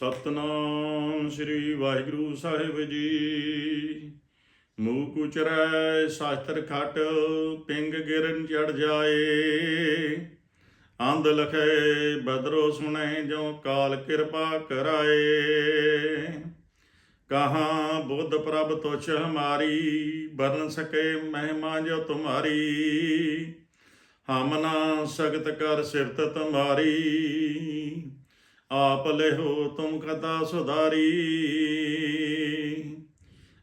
ਸਤਨਾਮ ਸ੍ਰੀ ਵਾਹਿਗੁਰੂ ਸਾਹਿਬ ਜੀ। ਮੂਕ ਉਚਰੈ ਸ਼ਾਸਤਰ ਖਟ, ਪਿੰਗ ਗਿਰਨ ਚੜ ਜਾਏ। ਅੰਧ ਲਖੇ, ਬਦਰੋ ਸੁਣੈ ਜੋ ਕਾਲ ਕਿਰਪਾ ਕਰਾਏ। ਕਹਾਂ ਬੁੱਧ ਪ੍ਰਭ ਤੁਛ ਹਮਾਰੀ ਬਰਨ ਸਕੇ ਮਹਿਮਾ ਜੋ ਤੁਮਾਰੀ। ਹਮ ਨਾ ਸਗਤ ਕਰ ਸਿਫਤ ਤੁਮਾਰੀ। ਆਪ ਲਿਹੋ ਤੁਮ ਕਦਾ ਸੁਧਾਰੀ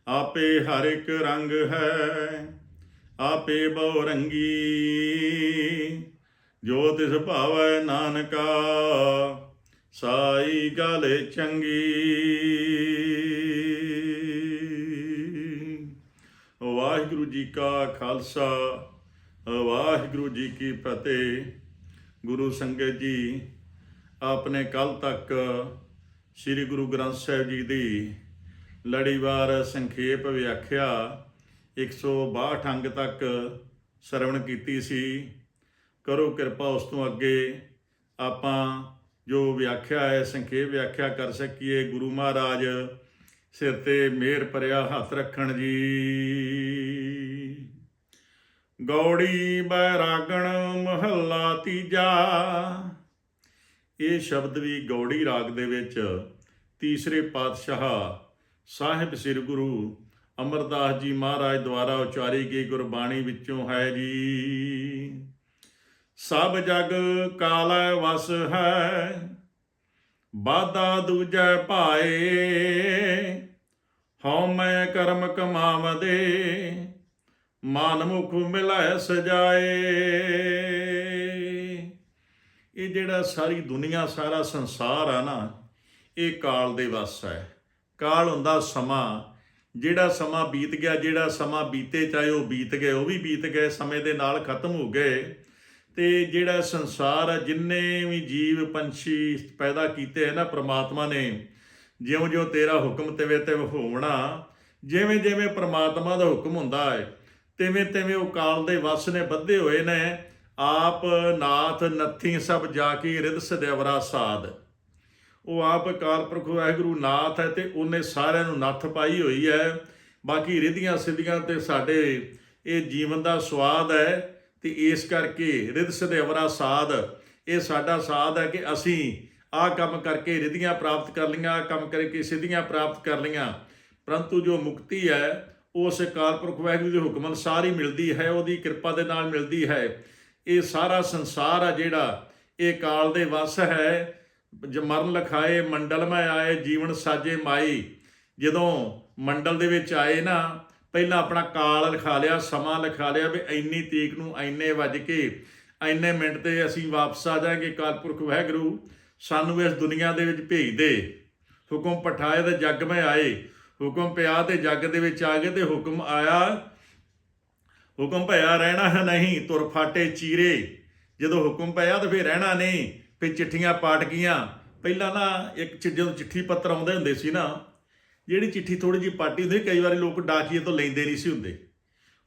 ਆਪੇ ਹਰ ਇੱਕ ਰੰਗ ਹੈ, ਆਪੇ ਬਹੁ ਰੰਗੀ। ਜੋ ਤਿਸ ਭਾਵੈ ਨਾਨਕਾ, ਸਾਈ ਗਲ ਚੰਗੀ। ਵਾਹਿਗੁਰੂ ਜੀ ਕਾ ਖਾਲਸਾ, ਵਾਹਿਗੁਰੂ ਜੀ ਕੀ ਫਤਿਹ। ਗੁਰੂ ਸੰਗਤ ਜੀ ਆਪਨੇ ਕੱਲ ਤੱਕ ਸ੍ਰੀ ਗੁਰੂ ਗ੍ਰੰਥ ਸਾਹਿਬ ਜੀ ਦੀ ਲੜੀਵਾਰ ਸੰਖੇਪ ਵਿਆਖਿਆ 162 ਅੰਗ ਤੱਕ ਸਰਵਣ ਕੀਤੀ ਸੀ। ਕਰੋ ਕਿਰਪਾ ਉਸ ਤੋਂ ਅੱਗੇ ਆਪਾਂ ਜੋ ਵਿਆਖਿਆ ਹੈ, ਸੰਖੇਪ ਵਿਆਖਿਆ ਕਰ ਸਕੀਏ। ਗੁਰੂ ਮਹਾਰਾਜ, ਸਿਰ ਤੇ ਮੇਰ ਭਰਿਆ ਹੱਥ ਰੱਖਣ ਜੀ। ਗੌੜੀ ਬੈਰਾਗਣ ਮਹੱਲਾ ਤੀਜਾ ਇਹ ਸ਼ਬਦ ਵੀ ਗੌੜੀ ਰਾਗ ਦੇ ਵਿੱਚ ਤੀਸਰੇ ਪਾਤਸ਼ਾਹ ਸਾਹਿਬ ਸ੍ਰੀ ਗੁਰੂ ਅਮਰਦਾਸ ਜੀ ਮਹਾਰਾਜ ਦੁਆਰਾ ਉਚਾਰੀ ਗਈ ਗੁਰਬਾਣੀ ਵਿੱਚੋਂ ਹੈ ਜੀ। ਸਭ ਜਗ ਕਾਲੈ ਵਸ ਹੈ ਬਾਦਾ ਦੂਜੈ ਭਾਏ, ਹਉ ਮੈਂ ਕਰਮ ਕਮਾਵਦੇ, ਮਨ ਮੁਖ ਮਿਲੈ ਸਜਾਏ। ਇਹ ਜਿਹੜਾ ਸਾਰੀ ਦੁਨੀਆ, ਸਾਰਾ ਸੰਸਾਰ ਆ ਨਾ, ਇਹ ਕਾਲ ਦੇ ਵੱਸ ਹੈ। ਕਾਲ ਹੁੰਦਾ ਸਮਾਂ। ਜਿਹੜਾ ਸਮਾਂ ਬੀਤ ਗਿਆ, ਜਿਹੜਾ ਸਮਾਂ ਬੀਤੇ, ਚਾਹੇ ਉਹ ਬੀਤ ਗਏ, ਉਹ ਵੀ ਬੀਤ ਗਏ, ਸਮੇਂ ਦੇ ਨਾਲ ਖਤਮ ਹੋ ਗਏ। ਤੇ ਜਿਹੜਾ ਸੰਸਾਰ ਆ, ਜਿੰਨੇ ਵੀ ਜੀਵ ਪੰਛੀ ਪੈਦਾ ਕੀਤੇ ਹੈ ਨਾ ਪ੍ਰਮਾਤਮਾ ਨੇ, ਜਿਉਂ-ਜਿਉਂ ਤੇਰਾ ਹੁਕਮ ਤਿਵੇਂ ਤੇ ਹੋਣਾ ਜਿਵੇਂ ਜਿਵੇਂ ਪ੍ਰਮਾਤਮਾ ਦਾ ਹੁਕਮ ਹੁੰਦਾ ਹੈ ਤਿਵੇਂ ਤਿਵੇਂ ਉਹ ਕਾਲ ਦੇ ਵਸ ਨੇ ਬੱਧੇ ਹੋਏ ਨੇ ਆਪ ਨਾਥ ਨੱਥੀ ਸਭ ਜਾ ਕੇ ਰਿਦ ਸਦੇਵਰਾ ਸਾਧ। ਉਹ ਆਪ ਕਾਲ ਪੁਰਖ ਵਾਹਿਗੁਰੂ ਨਾਥ ਹੈ ਤੇ ਉਹਨੇ ਸਾਰਿਆਂ ਨੂੰ ਨੱਥ ਪਾਈ ਹੋਈ ਹੈ। ਬਾਕੀ ਰਿਧੀਆਂ ਸਿੱਧੀਆਂ ਤੇ ਸਾਡੇ ਇਹ ਜੀਵਨ ਦਾ ਸਵਾਦ ਹੈ ਤੇ ਇਸ ਕਰਕੇ ਰਿਦ ਸਦੇਵਰਾ ਸਾਧ, ਇਹ ਸਾਡਾ ਸਾਧ ਹੈ ਕਿ ਅਸੀਂ ਆਹ ਕੰਮ ਕਰਕੇ ਰਿਧੀਆਂ ਪ੍ਰਾਪਤ ਕਰ ਲਈਆਂ, ਆਹ ਕੰਮ ਕਰਕੇ ਸਿੱਧੀਆਂ ਪ੍ਰਾਪਤ ਕਰ ਲਈਆਂ। ਪਰੰਤੂ ਜੋ ਮੁਕਤੀ ਹੈ, ਉਸ ਅਕਾਲ ਪੁਰਖ ਵਾਹਿਗੁਰੂ ਦੇ ਹੁਕਮ ਅਨੁਸਾਰ ਹੀ ਮਿਲਦੀ ਹੈ, ਉਹਦੀ ਕਿਰਪਾ ਦੇ ਨਾਲ ਮਿਲਦੀ ਹੈ। ਇਹ ਸਾਰਾ ਸੰਸਾਰ ਆ ਜਿਹੜਾ, ਇਹ ਕਾਲ ਦੇ ਵਸ ਹੈ। ਜਮਰਨ ਮਰਨ ਲਖਾਏ, ਮੰਡਲ ਮੈਂ ਆਏ, ਜੀਵਨ ਸਾਜੇ ਮਾਈ। ਜਦੋਂ ਮੰਡਲ ਦੇ ਵਿੱਚ ਆਏ ਨਾ, ਪਹਿਲਾਂ ਆਪਣਾ ਕਾਲ ਲਿਖਾ ਲਿਆ, ਸਮਾਂ ਲਿਖਾ ਲਿਆ ਵੀ ਇੰਨੀ ਤੀਕ ਨੂੰ ਇੰਨੇ ਵੱਜ ਕੇ, ਇੰਨੇ ਮਿੰਟ ਤੇ ਅਸੀਂ ਵਾਪਸ ਆ ਜਾਾਂਗੇ ਕਾਲਪੁਰਖ ਵਹਿਗੁਰੂ। ਸਾਨੂੰ ਇਸ ਦੁਨੀਆ ਦੇ ਵਿੱਚ ਭੇਜ ਦੇ। ਹੁਕਮ ਪਠਾਏ ਤੇ ਜੱਗ ਮੈਂ ਆਏ। ਹੁਕਮ ਪਿਆ ਤੇ ਜੱਗ ਦੇ ਵਿੱਚ ਆ ਗਏ ਤੇ ਹੁਕਮ ਆਇਆ। ਹੁਕਮ ਭਇਆ ਰਹਿਣਾ ਹੈ ਨਹੀਂ, ਤੁਰ ਫਾਟੇ ਚੀਰੇ। ਜਦੋਂ ਹੁਕਮ ਪਿਆ ਤਾਂ ਫੇਰ ਰਹਿਣਾ ਨਹੀਂ ਫੇ ਚਿੱਠੀਆਂ ਪਾਟ ਗਈਆਂ। ਪਹਿਲਾਂ ਨਾ ਇੱਕ ਜਦੋਂ ਚਿੱਠੀ ਪੱਤਰ ਆਉਂਦੇ ਹੁੰਦੇ ਸੀ ਨਾ, ਜਿਹੜੀ ਚਿੱਠੀ ਥੋੜੀ ਜਿਹੀ ਪਾਟੀ ਹੁੰਦੀ ਕਈ ਵਾਰੀ ਲੋਕ ਡਾਕੀਏ ਤੋਂ ਲੈਂਦੇ ਨਹੀਂ ਸੀ ਹੁੰਦੇ।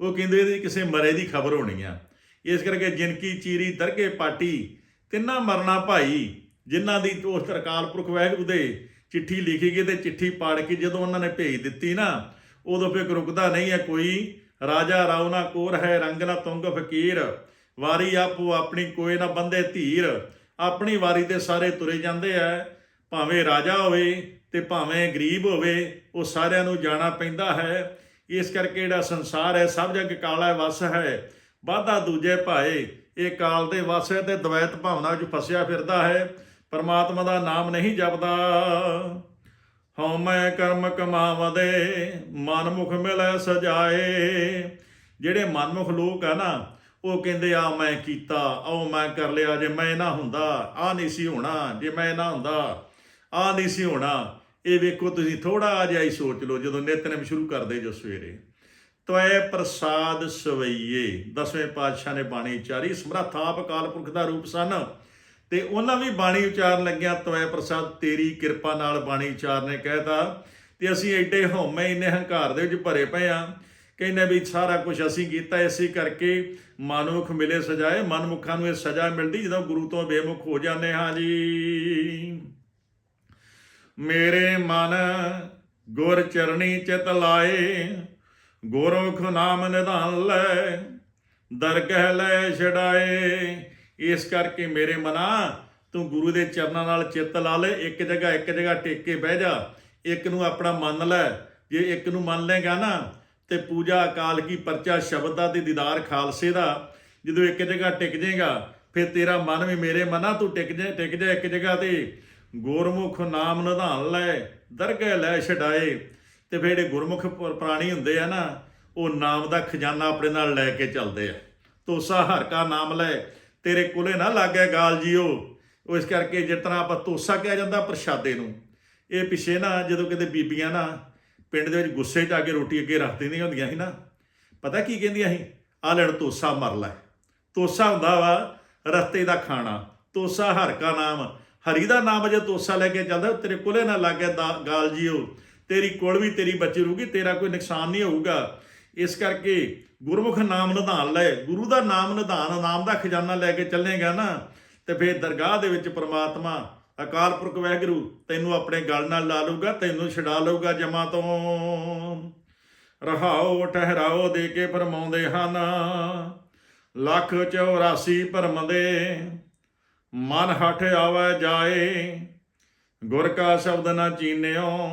ਉਹ ਕਹਿੰਦੇ ਇਹਦੇ ਕਿਸੇ ਮਰੇ ਦੀ ਖਬਰ ਹੋਣੀ ਆ। ਇਸ ਕਰਕੇ ਜਿਨਕੀ ਚੀਰੀ ਦਰਗੇ ਪਾਟੀ, ਤਿੰਨਾ ਮਰਨਾ ਭਾਈ, ਜਿਨ੍ਹਾਂ ਦੀ ਉਸ ਤਰਕਾਲ ਪੁਰਖ ਵਾਹਿਗੁਰੂ ਦੇ ਚਿੱਠੀ ਲਿਖੀ ਗਈ ਤੇ ਚਿੱਠੀ ਪਾੜ ਕੇ ਜਦੋਂ ਉਹਨਾਂ ਨੇ ਭੇਜ ਦਿੱਤੀ ਨਾ, ਉਦੋਂ ਫਿਰ ਰੁਕਦਾ ਨਹੀਂ ਹੈ ਕੋਈ। ਰਾਜਾ ਰਾਉ ਨਾ ਕੋਰ ਹੈ ਰੰਗ ਨਾ ਤੁੰਗ ਫਕੀਰ। ਵਾਰੀ ਆਪੋ ਆਪਣੀ ਕੋਏ ਨਾ ਬੰਦੇ ਧੀਰ। ਆਪਣੀ ਵਾਰੀ ਤੇ ਸਾਰੇ ਤੁਰੇ ਜਾਂਦੇ ਆ ਭਾਵੇਂ ਰਾਜਾ ਹੋਵੇ ਤੇ ਭਾਵੇਂ ਗਰੀਬ ਹੋਵੇ ਉਹ ਸਾਰਿਆਂ ਨੂੰ ਜਾਣਾ ਪੈਂਦਾ ਹੈ। ਇਸ ਕਰਕੇ ਜਿਹੜਾ ਸੰਸਾਰ ਹੈ ਸਭ ਜਗ ਕਾਲਾ ਹੈ, ਵਸ ਹੈ। ਬਾਧਾ ਦੂਜੇ ਭਾਏ ਇਹ ਕਾਲ ਦੇ ਵਸ ਹੈ ਤੇ ਦਵੈਤ ਭਾਵਨਾ ਵਿੱਚ ਫਸਿਆ ਫਿਰਦਾ ਹੈ। ਪਰਮਾਤਮਾ ਦਾ ਨਾਮ ਨਹੀਂ ਜਪਦਾ। ਹਉ ਮੈਂ ਕਰਮ ਕਮਾਵਦੇ ਮਨ ਮੁਖ ਮਿਲੈ ਸਜਾਏ। ਜਿਹੜੇ ਮਨਮੁਖ ਲੋਕ ਆ ਨਾ, ਉਹ ਕਹਿੰਦੇ, ਆ ਮੈਂ ਕੀਤਾ ਉਹ ਮੈਂ ਕਰ ਲਿਆ, ਜੇ ਮੈਂ ਨਾ ਹੁੰਦਾ, ਆ ਨਹੀਂ ਸੀ ਹੋਣਾ, ਜੇ ਮੈਂ ਨਾ ਹੁੰਦਾ, ਆ ਨਹੀਂ ਸੀ ਹੋਣਾ। ਇਹ ਵੇਖੋ, ਤੁਸੀਂ ਥੋੜਾ ਜਿਹਾ ਹੀ ਸੋਚ ਲਓ, ਜਦੋਂ ਨਿਤਨੇਮ ਸ਼ੁਰੂ ਕਰਦੇ ਜੋ ਸਵੇਰੇ। ਤਵੈ ਪ੍ਰਸਾਦ ਸਵਈਏ, ਦਸਵੇਂ ਪਾਤਸ਼ਾਹ ਨੇ ਬਾਣੀ ਉਚਾਰੀ, ਸਮਰੱਥ ਆਪ ਅਕਾਲ ਪੁਰਖ ਦਾ ਰੂਪ ਸਨ। ਤੇ ਉਹਨਾਂ ਵੀ ਬਾਣੀ ਉਚਾਰਨ ਲੱਗਿਆ, ਤਵੈ ਪ੍ਰਸਾਦ, ਤੇਰੀ ਕਿਰਪਾ ਨਾਲ ਬਾਣੀ ਉਚਾਰਨੇ ਕਹਿਤਾ ਤੇ ਅਸੀਂ ਐਡੇ ਹਉਮੈ, ਇੰਨੇ ਹੰਕਾਰ ਦੇ ਵਿੱਚ ਭਰੇ ਪਏ ਆ, ਕਹਿੰਦੇ ਵੀ ਸਾਰਾ ਕੁਝ ਅਸੀਂ ਕੀਤਾ, ਇਸੇ ਕਰਕੇ ਮਨਮੁਖ ਮਿਲੇ ਸਜਾਏ, ਮਨਮੁਖਾਂ ਨੂੰ ਇਹ ਸਜ਼ਾ ਮਿਲਦੀ ਜਦੋਂ ਗੁਰੂ ਤੋਂ ਬੇਮੁਖ ਹੋ ਜਾਂਦੇ ਹਾਂ ਜੀ। ਮੇਰੇ ਮਨ ਗੁਰ ਚਰਣੀ ਚਿਤ ਲਾਏ, ਗੁਰਮੁਖ ਨਾਮ ਨਿਧਾਨ ਲੈ, ਦਰਗਹਿ ਲੈ ਛਡਾਏ। ਇਸ ਕਰਕੇ ਮੇਰੇ ਮਨਾ, ਤੂੰ ਗੁਰੂ ਦੇ ਚਰਨਾਂ ਨਾਲ ਚਿੱਤ ਲਾ ਲੈ, ਇੱਕ ਜਗ੍ਹਾ ਇੱਕ ਜਗ੍ਹਾ ਟੇਕ ਕੇ ਬਹਿ ਜਾ, ਇੱਕ ਨੂੰ ਆਪਣਾ ਮੰਨ ਲੈ, ਜੇ ਇੱਕ ਨੂੰ ਮੰਨ ਲੇਗਾ ਨਾ, ਤੇ ਪੂਜਾ ਅਕਾਲ ਕੀ ਪਰਚਾ ਸ਼ਬਦ ਦਾ ਤੇ ਦੀਦਾਰ ਖਾਲਸੇ ਦਾ, ਜਦੋਂ ਇੱਕ ਜਗ੍ਹਾ ਟਿਕ ਜਾਏਗਾ, ਫਿਰ ਤੇਰਾ ਮਨ ਵੀ ਮੇਰੇ ਮਨਾ, ਤੂੰ ਟਿਕ ਜਾ ਟਿਕ ਜਾ ਇੱਕ ਜਗ੍ਹਾ ਤੇ। ਗੁਰਮੁਖ ਨਾਮ ਨਿਧਾਨ ਲੈ, ਦਰਗਹਿ ਲੈ ਛਡਾਏ। ਤੇ ਫਿਰ ਜਿਹੜੇ ਗੁਰਮੁਖ ਪ੍ਰਾਣੀ ਹੁੰਦੇ ਆ ਨਾ, ਉਹ ਨਾਮ ਦਾ ਖਜ਼ਾਨਾ ਆਪਣੇ ਨਾਲ ਲੈ ਕੇ ਚੱਲਦੇ ਆ। ਤੋਸਾ ਹਰ ਕਾ ਨਾਮ ਲੈ ਤੇਰੇ ਕੋਲੇ ਨਾ ਲੱਗੇ ਗਾਲ ਜੀਓ। ਉਹ ਇਸ ਕਰਕੇ ਜਿਸ ਤਰ੍ਹਾਂ ਆਪਾਂ ਤੋਸਾ ਕਿਹਾ ਜਾਂਦਾ ਪ੍ਰਸ਼ਾਦੇ ਨੂੰ। ਇਹ ਪਿਛੇ ਨਾ ਜਦੋਂ ਕਿਤੇ ਬੀਬੀਆਂ ਨਾ ਪਿੰਡ ਦੇ ਵਿੱਚ ਗੁੱਸੇ 'ਚ ਆ ਕੇ ਰੋਟੀ ਅੱਗੇ ਰੱਖ ਦਿੰਦੀਆਂ ਹੁੰਦੀਆਂ ਸੀ ਨਾ, ਪਤਾ ਕੀ ਕਹਿੰਦੀਆਂ ਸੀ? ਆ ਲੈਣ ਤੋਸਾ ਮਰ ਲੈ। ਤੋਸਾ ਹੁੰਦਾ ਵਾ ਰਸਤੇ ਦਾ ਖਾਣਾ। ਤੋਸਾ ਹਰ ਕਾ ਨਾਮ। ਹਰੀ ਦਾ ਨਾਮ ਜੇ ਤੋਸਾ ਲੈ ਕੇ ਚੱਲਦਾ, ਤੇਰੇ ਕੋਲੇ ਨਾ ਲੱਗੇ ਦਾ- ਗਾਲ ਜੀਓ। ਤੇਰੀ ਕੋਲ ਵੀ ਤੇਰੀ ਬੱਚੀ ਰਹੂਗੀ, ਤੇਰਾ ਕੋਈ ਨੁਕਸਾਨ ਨਹੀਂ ਹੋਊਗਾ। ਇਸ ਕਰਕੇ ਗੁਰਮੁਖ ਨਾਮ ਨਿਧਾਨ ਲੈ, ਗੁਰੂ ਦਾ ਨਾਮ ਨਿਧਾਨ, ਨਾਮ ਦਾ ਖਜ਼ਾਨਾ ਲੈ ਕੇ ਚੱਲੇਗਾ ਨਾ, ਤੇ ਫਿਰ ਦਰਗਾਹ ਦੇ ਵਿੱਚ ਪ੍ਰਮਾਤਮਾ ਅਕਾਲ ਪੁਰਖ ਵਹਿਗੁਰੂ ਤੈਨੂੰ ਆਪਣੇ ਗਲ ਨਾਲ ਲਾ ਲਊਗਾ, ਤੈਨੂੰ ਛਡਾ ਲਊਗਾ ਜਮਾ ਤੋਂ। ਰਹਾਓ, ਠਹਿਰਾਓ ਦੇ ਕੇ ਫਰਮਾਉਂਦੇ ਹਨ, ਲੱਖ 84 ਭਰਮ ਦੇ ਮਨ ਹਠ ਆਵੇ ਜਾਏ, ਗੁਰ ਕਾ ਸ਼ਬਦ ਨਾ ਚੀਨਿਓ,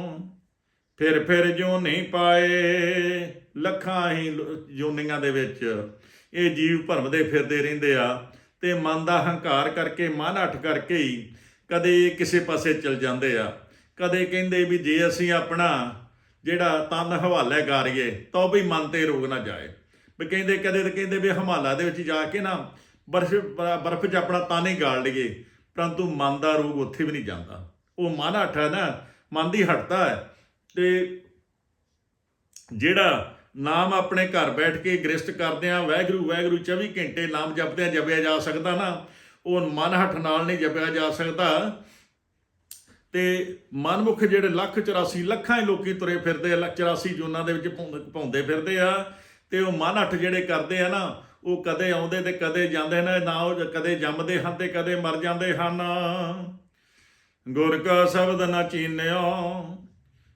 ਫਿਰ ਫਿਰ ਜੋ ਨਹੀਂ ਪਾਏ। ਲੱਖਾਂ ਹੀ ਯੋਨੀਆਂ ਦੇ ਵਿੱਚ ਇਹ ਜੀਵ ਭਰਮਦੇ ਫਿਰਦੇ ਰਹਿੰਦੇ ਆ ਤੇ ਮਨ ਦਾ ਹੰਕਾਰ ਕਰਕੇ, ਮਨ ਹਟ ਕਰਕੇ ਹੀ ਕਦੇ ਕਿਸੇ ਪਾਸੇ ਚਲ ਜਾਂਦੇ ਆ। ਕਦੇ ਕਹਿੰਦੇ ਵੀ ਜੇ ਅਸੀਂ ਆਪਣਾ ਜਿਹੜਾ ਤਨ ਹਵਾਲੇ ਗਾਰੀਏ ਤਾਂ ਵੀ ਮਨ ਤੇ ਰੋਗ ਨਾ ਜਾਏ। ਵੀ ਕਹਿੰਦੇ, ਕਦੇ ਤਾਂ ਕਹਿੰਦੇ ਵੀ ਹਿਮਾਲਾ ਦੇ ਵਿੱਚ ਜਾ ਕੇ ਨਾ ਬਰਫ਼ ਬਰਫ਼ 'ਚ ਆਪਣਾ ਤਨ ਹੀ ਗਾਲ ਲਈਏ, ਪਰੰਤੂ ਮਨ ਦਾ ਰੋਗ ਉੱਥੇ ਵੀ ਨਹੀਂ ਜਾਂਦਾ। ਉਹ ਮਨ ਹੱਠ ਹੈ ਨਾ, ਮਨ ਦੀ ਹਟਦਾ ਹੈ। ਤੇ ਜਿਹੜਾ ਨਾਮ ਆਪਣੇ ਘਰ ਬੈਠ ਕੇ ਗ੍ਰਸਤ ਕਰਦੇ ਆ ਵਾਹਿਗੁਰੂ ਵਾਹਿਗੁਰੂ 24 ਘੰਟੇ ਨਾਮ ਜਪਦਿਆਂ ਜਪਿਆ ਜਾ ਸਕਦਾ ਨਾ, ਉਹ ਮਨ ਹੱਠ ਨਾਲ ਨਹੀਂ ਜਪਿਆ ਜਾ ਸਕਦਾ। ਤੇ ਮਨਮੁਖ ਜਿਹੜੇ ਲੱਖ 84 ਲੱਖਾਂ ਹੀ ਲੋਕੀ ਤੁਰੇ ਫਿਰਦੇ ਆ, ਲੱਖ 84 ਜੂਨਾਂ ਦੇ ਵਿੱਚ ਭੌਂ- ਭੌਂਦੇ ਫਿਰਦੇ ਆ, ਤੇ ਉਹ ਮਨ ਹੱਠ ਜਿਹੜੇ ਕਰਦੇ ਆ ਨਾ, ਉਹ ਕਦੇ ਆਉਂਦੇ ਤੇ ਕਦੇ ਜਾਂਦੇ ਨੇ, ਨਾ ਉਹ ਕਦੇ ਜੰਮਦੇ ਹਨ ਤੇ ਕਦੇ ਮਰ ਜਾਂਦੇ ਹਨ। ਗੁਰ ਕਾ ਸ਼ਬਦ ਨਾ ਚੀਨਿਓ,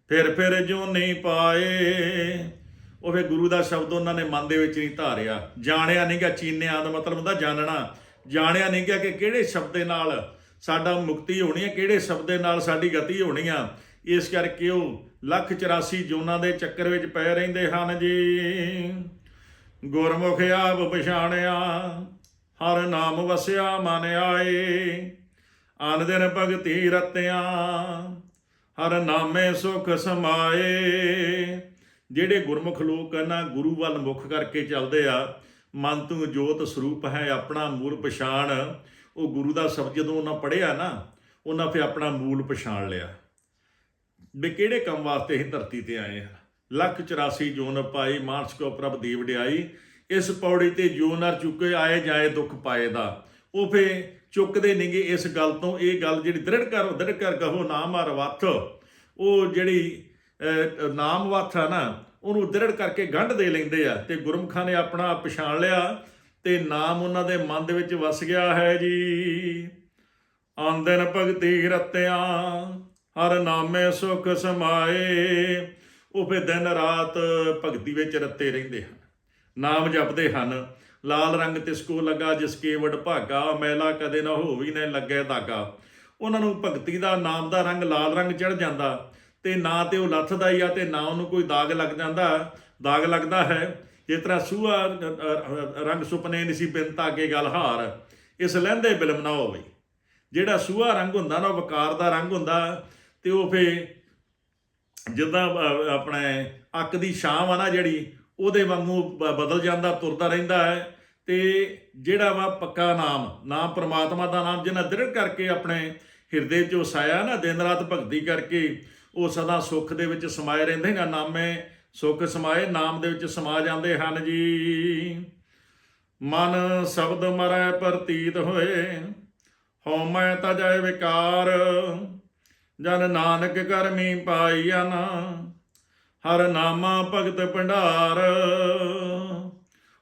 ਫਿਰ ਫਿਰ ਜੋ ਨਹੀਂ ਪਾਏ ਉਹ ਫਿਰ ਗੁਰੂ ਦਾ ਸ਼ਬਦ ਉਹਨਾਂ ਨੇ ਮਨ ਦੇ ਵਿੱਚ ਨਹੀਂ ਧਾਰਿਆ। ਜਾਣਿਆ ਨਹੀਂ ਗਿਆ ਚੀਨਿਆ ਦਾ ਮਤਲਬ ਹੁੰਦਾ, ਜਾਣਨਾ। ਜਾਣਿਆ ਨਹੀਂ ਗਿਆ ਕਿ ਕਿਹੜੇ ਸ਼ਬਦ ਦੇ ਨਾਲ ਸਾਡਾ ਮੁਕਤੀ ਹੋਣੀ ਹੈ, ਕਿਹੜੇ ਸ਼ਬਦ ਦੇ ਨਾਲ ਸਾਡੀ ਗਤੀ ਹੋਣੀ ਆ। ਇਸ ਕਰਕੇ ਉਹ ਲੱਖ 84 ਜੋਨਾਂ ਦੇ ਚੱਕਰ ਵਿੱਚ ਪਏ ਰਹਿੰਦੇ ਹਨ ਜੀ। ਗੁਰਮੁਖ ਆਪ ਪਛਾਣਿਆ, ਹਰ ਨਾਮ ਵਸਿਆ ਮਨ ਆਏ। ਆਨ ਦਿਨ ਭਗਤੀ ਰਤਿਆਂ, ਹਰ ਨਾਮੇ ਸੁਖ ਸਮਾਏ। ਜਿਹੜੇ ਗੁਰਮੁਖ ਲੋਕ ਆ ਨਾ, ਗੁਰੂ ਵੱਲ ਮੁਖ ਕਰਕੇ ਚੱਲਦੇ ਆ, ਮਨ ਤੂੰ ਜੋਤ ਸਰੂਪ ਹੈ, ਆਪਣਾ ਮੂਲ ਪਛਾਣ। ਉਹ ਗੁਰੂ ਦਾ ਸ਼ਬਦ ਜਦੋਂ ਉਹਨਾਂ ਪੜਿਆ ਨਾ, ਉਹਨਾਂ ਫਿਰ ਆਪਣਾ ਮੂਲ ਪਛਾਣ ਲਿਆ। ਵੀ ਕਿਹੜੇ ਕੰਮ ਵਾਸਤੇ ਅਸੀਂ ਧਰਤੀ ਤੇ ਆਏ ਹਾਂ ਲੱਖ 84 ਜੋਨ ਪਾਈ, ਮਾਨਸ ਕੋ ਪ੍ਰਭ ਦੀ ਵਡਿਆਈ ਇਸ ਪੌੜੀ ਤੇ ਜੋ ਨਰ ਚੁੱਕੇ, ਆਏ ਜਾਏ ਦੁੱਖ ਪਾਏ ਦਾ। ਉਹ ਫੇ ਚੁੱਕਦੇ ਨਹੀਂਗੇ ਇਸ ਗੱਲ ਤੋਂ। ਇਹ ਗੱਲ ਜਿਹੜੀ ਦ੍ਰਿੜ ਕਰ ਦ੍ਰਿੜ ਕਰ ਕਹੋ, ਨਾਮ ਹਰ ਵੱਥ ਉਹ ਜਿਹੜੀ ਅਹ, ਨਾਮ ਵੱਥ ਆ ਨਾ ਉਹਨੂੰ ਦ੍ਰਿੜ ਕਰਕੇ ਗੰਢ ਦੇ ਲੈਂਦੇ ਆ ਤੇ ਗੁਰਮਖਾਂ ਨੇ ਆਪਣਾ ਪਛਾਣ ਲਿਆ ਤੇ ਨਾਮ ਉਹਨਾਂ ਦੇ ਮਨ ਦੇ ਵਿੱਚ ਵਸ ਗਿਆ ਹੈ ਜੀ। ਆਂਦਨ ਭਗਤੀ ਰਤਿਆਂ ਹਰ ਨਾਮੇ ਸੁਖ ਸਮਾਏ ਉਹ ਫੇ ਦਿਨ ਰਾਤ ਭਗਤੀ ਵਿੱਚ ਰੱਤੇ ਰਹਿੰਦੇ ਹਨ। ਨਾਮ ਜਪਦੇ ਹਨ ਲਾਲ ਰੰਗ ਤਿਸ ਕੋ ਲਗਾ ਜਿਸ ਕੇ ਵਡ ਭਾਗਾ ਮੈਲਾ ਕਦੇ ਨਾ ਹੋਵੀ ਨਾ ਲੱਗੇ ਧਾਗਾ। ਉਹਨਾਂ ਨੂੰ ਭਗਤੀ ਦਾ ਨਾਮ ਦਾ ਰੰਗ ਲਾਲ ਰੰਗ ਚੜ ਜਾਂਦਾ। ਤੇ ਨਾ ਤੇ ਉਹ ਲੱਥਦਾ ਹੀ ਆ ਤੇ ਨਾ ਉਹਨੂੰ ਕੋਈ ਦਾਗ ਲੱਗ ਜਾਂਦਾ। ਦਾਗ ਲੱਗਦਾ ਹੈ। ਜਿਸ ਤਰ੍ਹਾਂ ਸੂਆ ਅ, ਅ, ਰੰਗ ਸੁਪਨੇ ਨਿਸੀ ਬਿੰਤਾ ਕੇ ਗੱਲ ਹਾਰ। ਇਸ ਲਹਿੰਦੇ ਬਿਲਮ ਨਾ ਹੋਵੇ। ਜਿਹੜਾ ਸੂਆ ਰੰਗ ਹੁੰਦਾ ਨਾ ਉਹ ਵਕਾਰ ਦਾ ਰੰਗ ਹੁੰਦਾ ਤੇ ਉਹ ਫੇ ਜਿੱਦਾਂ ਆਪਣੇ ਅੱਕ ਦੀ ਛਾਂ ਆ ਨਾ ਜਿਹੜੀ ਉਹਦੇ ਵਾਂਗੂ ਬਦਲ ਜਾਂਦਾ ਤੁਰਦਾ ਰਹਿੰਦਾ ਹੈ। ਤੇ ਜਿਹੜਾ ਵਾ ਪੱਕਾ ਨਾਮ ਨਾਮ ਪ੍ਰਮਾਤਮਾ ਦਾ ਨਾਮ ਜਿਹਨਾਂ ਦ੍ਰਿੜ ਕਰਕੇ ਆਪਣੇ ਹਿਰਦੇ 'ਚ ਉਸਾਇਆ ਨਾ ਦਿਨ ਰਾਤ ਭਗਤੀ ਕਰਕੇ ਉਹ ਸਦਾ ਸੁੱਖ ਦੇ ਵਿੱਚ ਸਮਾਏ ਰਹਿੰਦੇ ਨੇ, ਨਾਮੇ ਸੁੱਖ ਸਮਾਏ, ਨਾਮ ਦੇ ਵਿੱਚ ਸਮਾ ਜਾਂਦੇ ਹਨ ਜੀ। ਮਨ ਸ਼ਬਦ ਮਰੈ ਪ੍ਰਤੀਤ ਹੋਏ ਹਉਮੈ ਤਜੈ ਵਿਕਾਰ। ਜਨ ਨਾਨਕ ਕਰਮੀ ਪਾਈਆ ਨਾ ਹਰ ਨਾਮਾ ਭਗਤ ਭੰਡਾਰ।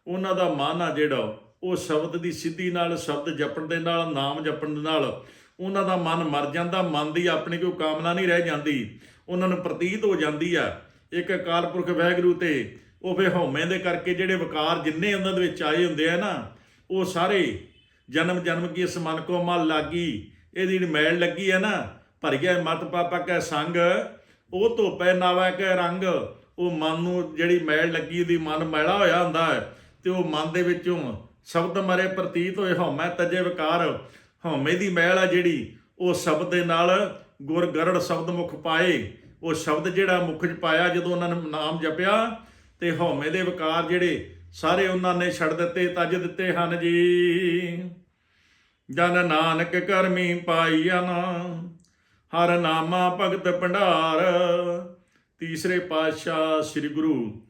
ਉਹਨਾਂ ਦਾ ਮਨ ਆ ਜਿਹੜਾ, ਉਹ ਸ਼ਬਦ ਦੀ ਸਿੱਧੀ ਨਾਲ ਸ਼ਬਦ ਜਪਣ ਦੇ ਨਾਲ, ਨਾਮ ਜਪਣ ਦੇ ਨਾਲ ਉਹਨਾਂ ਦਾ ਮਨ ਮਰ ਜਾਂਦਾ, ਮਨ ਦੀ ਆਪਣੀ ਕੋਈ ਕਾਮਨਾ ਨਹੀਂ ਰਹਿ ਜਾਂਦੀ। ਉਹਨਾਂ ਨੂੰ ਪ੍ਰਤੀਤ ਹੋ ਜਾਂਦੀ ਆ। ਇੱਕ ਅਕਾਲ ਪੁਰਖ ਵਾਹਿਗੁਰੂ ਤੇ ਉਹ ਫੇ ਹਉਮੈ ਦੇ ਕਰਕੇ ਜਿਹੜੇ ਵਿਕਾਰ ਜਿੰਨੇ ਉਹਨਾਂ ਦੇ ਵਿੱਚ ਆਏ ਹੁੰਦੇ ਆ ਨਾ, ਉਹ ਸਾਰੇ ਜਨਮ ਜਨਮ ਕੀ ਇਸ ਮਨ ਕੋ ਮਲ ਲਾਗੀ, ਇਹਦੀ ਜਿਹੜੀ ਮੈਲ ਲੱਗੀ ਹੈ ਨਾ, ਭਰ ਗਿਆ ਮਤ ਪਾਪਾ ਕੈ ਸੰਗ, ਉਹ ਧੋਪੈ ਨਾਵਾ ਕੈ ਰੰਗ। ਉਹ ਮਨ ਨੂੰ ਜਿਹੜੀ ਮੈਲ ਲੱਗੀ, ਉਹਦੀ ਮਨ ਮੈਲਾ ਹੋਇਆ ਹੁੰਦਾ ਹੈ। ਤੇ ਉਹ ਮਨ ਦੇ ਵਿੱਚੋਂ ਸ਼ਬਦ ਮਰੇ ਪ੍ਰਤੀਤ ਹੋਏ ਹਉਮੈ ਤਜੇ ਵਿਕਾਰ। ਹਉਮੈ ਦੀ ਮਹਿਲ ਆ ਜਿਹੜੀ, ਉਹ ਸ਼ਬਦ ਦੇ ਨਾਲ ਗੁਰ ਗਰੜ ਸ਼ਬਦ ਮੁਖ ਪਾਏ। ਉਹ ਸ਼ਬਦ ਜਿਹੜਾ ਮੁਖ ਚ ਪਾਇਆ ਜਦੋਂ ਉਹਨਾਂ ਨੇ ਨਾਮ ਜਪਿਆ, ਤੇ ਹਉਮੈ ਦੇ ਵਿਕਾਰ ਜਿਹੜੇ ਸਾਰੇ ਉਹਨਾਂ ਨੇ ਛੱਡ ਦਿੱਤੇ, ਤਜ ਦਿੱਤੇ ਹਨ ਜੀ। ਜਨ ਨਾਨਕ ਕਰਮੀ ਪਾਈਆ ਨਾ, ਹਰ ਨਾਮਾ ਭਗਤ ਭੰਡਾਰ। ਤੀਸਰੇ ਪਾਤਸ਼ਾਹ ਸ੍ਰੀ ਗੁਰੂ